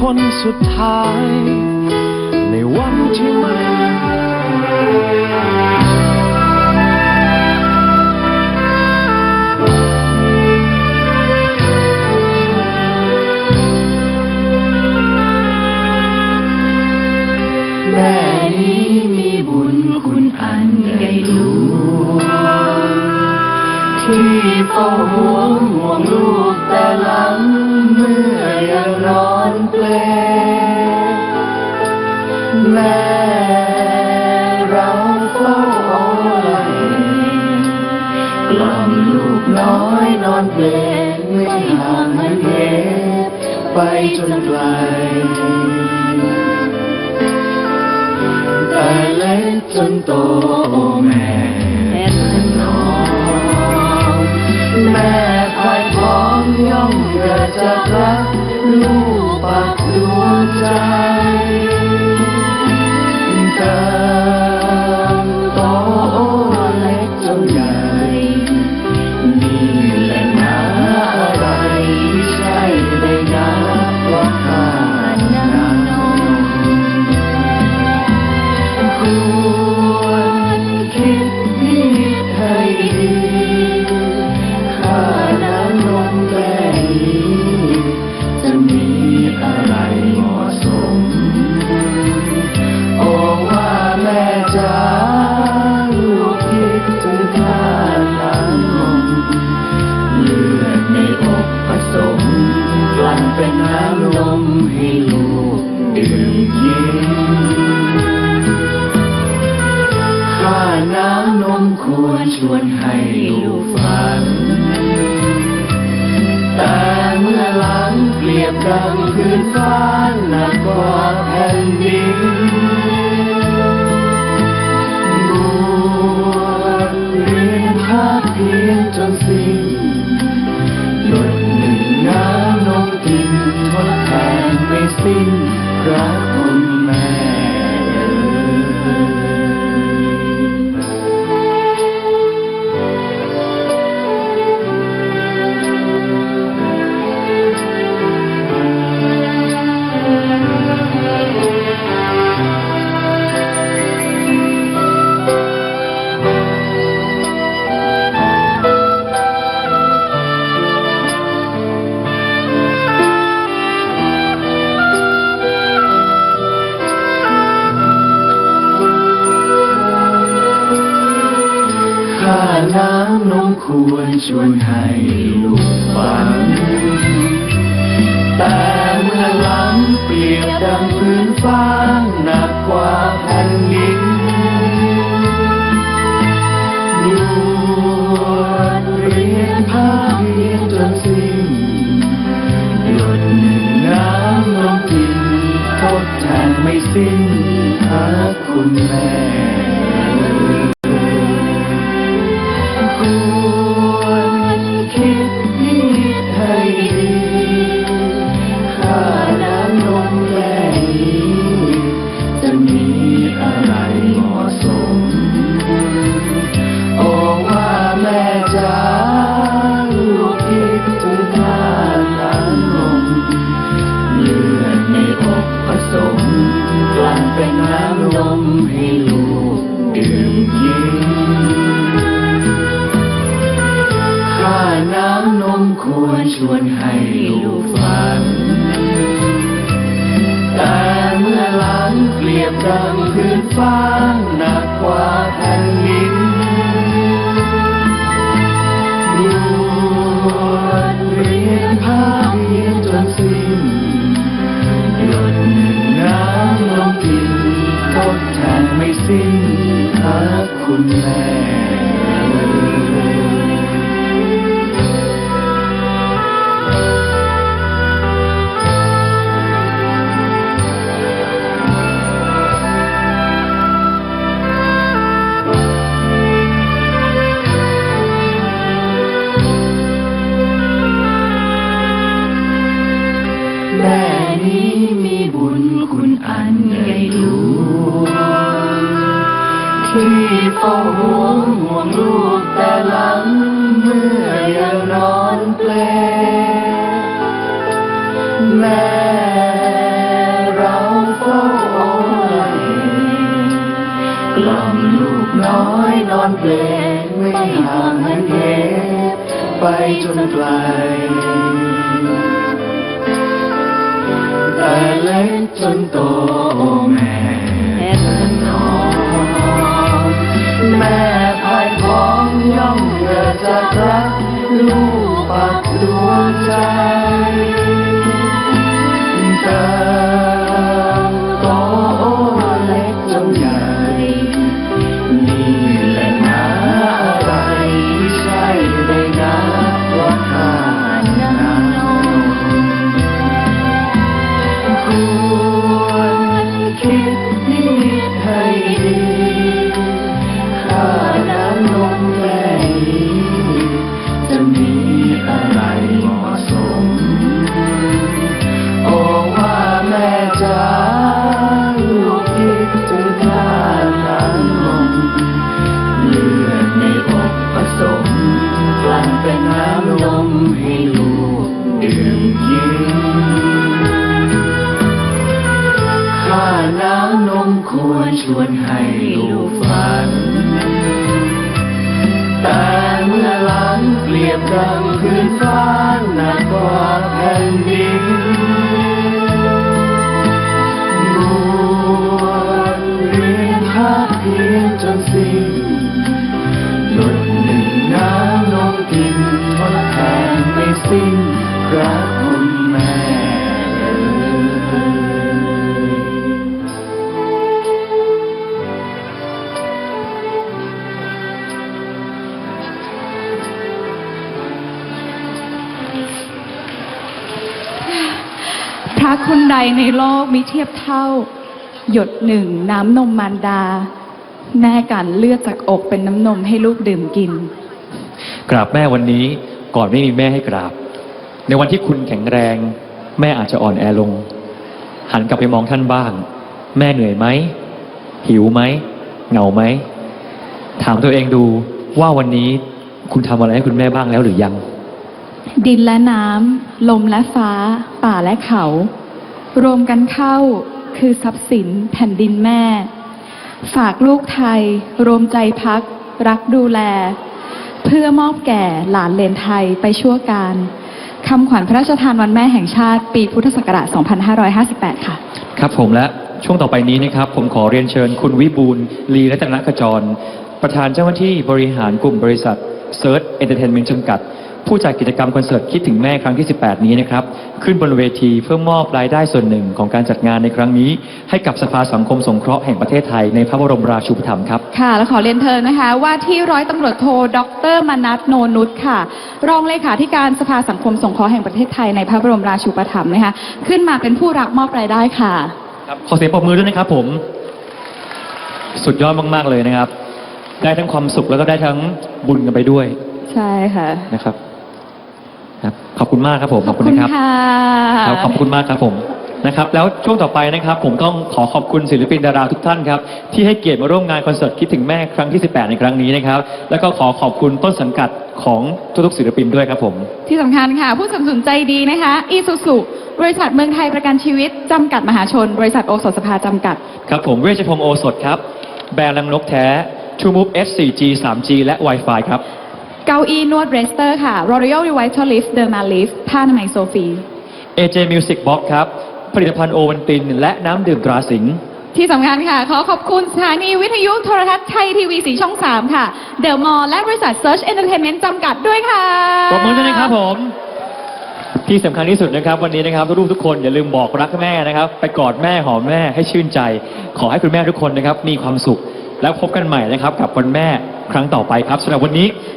คนสุดท้าย ในวันที่ไม่ เราเฝ้าอาไหลกล่อมลูกน้อยนอนเพลงไม่ห่างไม่เพไปจนไกลแต่เล็กจนโตแม่น้องแม่คอยพร้อมย่อมเกิดจากรักลูกปากดวงใจ งพื้นฟ้าและก็แผ่นดิน ชวนให้ลูกฟังแต่เมื่อหลังเปรียบดังพื้นฟ้าหนักกว่าแผ่นดินดวดเรียนภาคเพียงจนสิ้นหยดหนึ่งน้ำนมกินทดแทนไม่สิ้นพระคุณแม่ อันใหญ่หลที่เฝ้าห่วงห่วงลูกแต่หลังเมื่อยังนอนเปลแม่เราเฝ้าเอาไว้กล่อมลูกน้อยนอนเปลไม่ห่างหันเหไปจนไกล แต่เล็กจนโตแม่ วรชวนให้ลูกฝัน แต่เมื่อหลังเปรียบดังพื้นฟ้าหนักกว่าแผ่นดินบวนเรียนภาพเพียงจนสิ้นหยดหนึ่งน้ำนมกินทดแทนไม่สิ้นพระ พระคนใดในโลกมิเทียบเท่า หยดหนึ่งน้ำนมมารดา แม่กันเลือดจากอกเป็นน้ำนมให้ลูกดื่มกิน กราบแม่วันนี้ก่อนไม่มีแม่ให้กราบ ในวันที่คุณแข็งแรง แม่อาจจะอ่อนแอลง หันกลับไปมองท่านบ้าง แม่เหนื่อยไหม หิวไหม เหงาไหม ถามตัวเองดูว่าวันนี้คุณทำอะไรให้คุณแม่บ้างแล้วหรือยัง ดินและน้ำ ลมและฟ้า ป่าและเขา รวมกันเข้าคือทรัพย์สินแผ่นดินแม่ ฝากลูกไทย รวมใจพัก รักดูแล เพื่อมอบแก่หลานเลนไทยไปชั่วการคำขวัญพระราชทานวันแม่แห่งชาติ ปีพุทธศักราช 2558 ค่ะ ครับผมและช่วงต่อไปนี้นะครับ ผมขอเรียนเชิญคุณวิบูลย์ลีรัตนกจร ประธานเจ้าหน้าที่บริหารกลุ่มบริษัทเซิร์ชเอนเตอร์เทนเมนต์จำกัด ผู้จัดกิจกรรมคอนเสิร์ตคิดถึงแม่ครั้งที่ 18 นี้นะครับ ขึ้นบนเวทีเพื่อมอบรายได้ส่วนหนึ่งของการจัดงานในครั้งนี้ ให้กับสภาสังคมสงเคราะห์แห่งประเทศไทยในพระบรมราชูปถัมภ์ครับ ค่ะ และขอเรียนเชิญนะคะ ว่าที่ร้อยตำรวจโทดรมนัทโนนุชค่ะ รองเลขาธิการสภาสังคมสงเคราะห์แห่งประเทศไทยในพระบรมราชูปถัมภ์นะคะ ขึ้นมาเป็นผู้รับมอบรายได้ค่ะครับขอเสียงปรบมือด้วยนะครับผม สุดยอดมาก ๆ เลยนะครับ ได้ทั้งความสุขแล้วก็ได้ทั้งบุญกันไปด้วย ใช่ค่ะนะครับครับ ขอบคุณมากครับผมขอบคุณนะครับค่ะครับขอบคุณมากครับผมนะครับแล้วช่วงต่อไปนะครับผมต้องขอขอบคุณศิลปินดาราทุกท่านครับที่ให้เกียรติมาร่วมงานคอนเสิร์ตคิดถึงแม่ครั้งที่ 18 ในครั้งนี้นะครับ แล้วก็ขอขอบคุณต้นสังกัดของทุกๆศิลปินด้วยครับผม ที่สำคัญค่ะ ผู้สนับสนุนใจดีนะคะอีซูซูบริษัทเมืองไทยประกันชีวิต จำกัดมหาชน บริษัทโอสถสภาจำกัด ครับผมเวชพงศ์โอสถครับ แบรนด์ลังนกแท้ True Move S 4G 3G และ Wi-Fi ครับ เก้าอี้นวดเรสเตอร์ค่ะ Royal Revitalift Dermalift ผ้าอนามัยโซฟี AJ Music Box ครับ ผลิตภัณฑ์โอวันติน และน้ำดื่มตราสิงห์ที่สำคัญค่ะ ขอขอบคุณสถานีวิทยุโทรทัศน์ไทยทีวีสีช่อง 3 ค่ะ เด e m มอลและบริษัท Search Entertainment จำกัดด้วยค่ะปรบมือด้วยนะครับผม ที่สำคัญที่สุดนะครับ วันนี้นะครับลูกๆทุกคนอย่าลืมบอกรักแม่นะครับ ไปกอดแม่หอมแม่ให้ชื่นใจ ขอให้คุณแม่ทุกคนนะครับมีความสุข แล้วพบกันใหม่นะครับกับวันแม่ครั้งต่อไปครับสำหรับวันนี้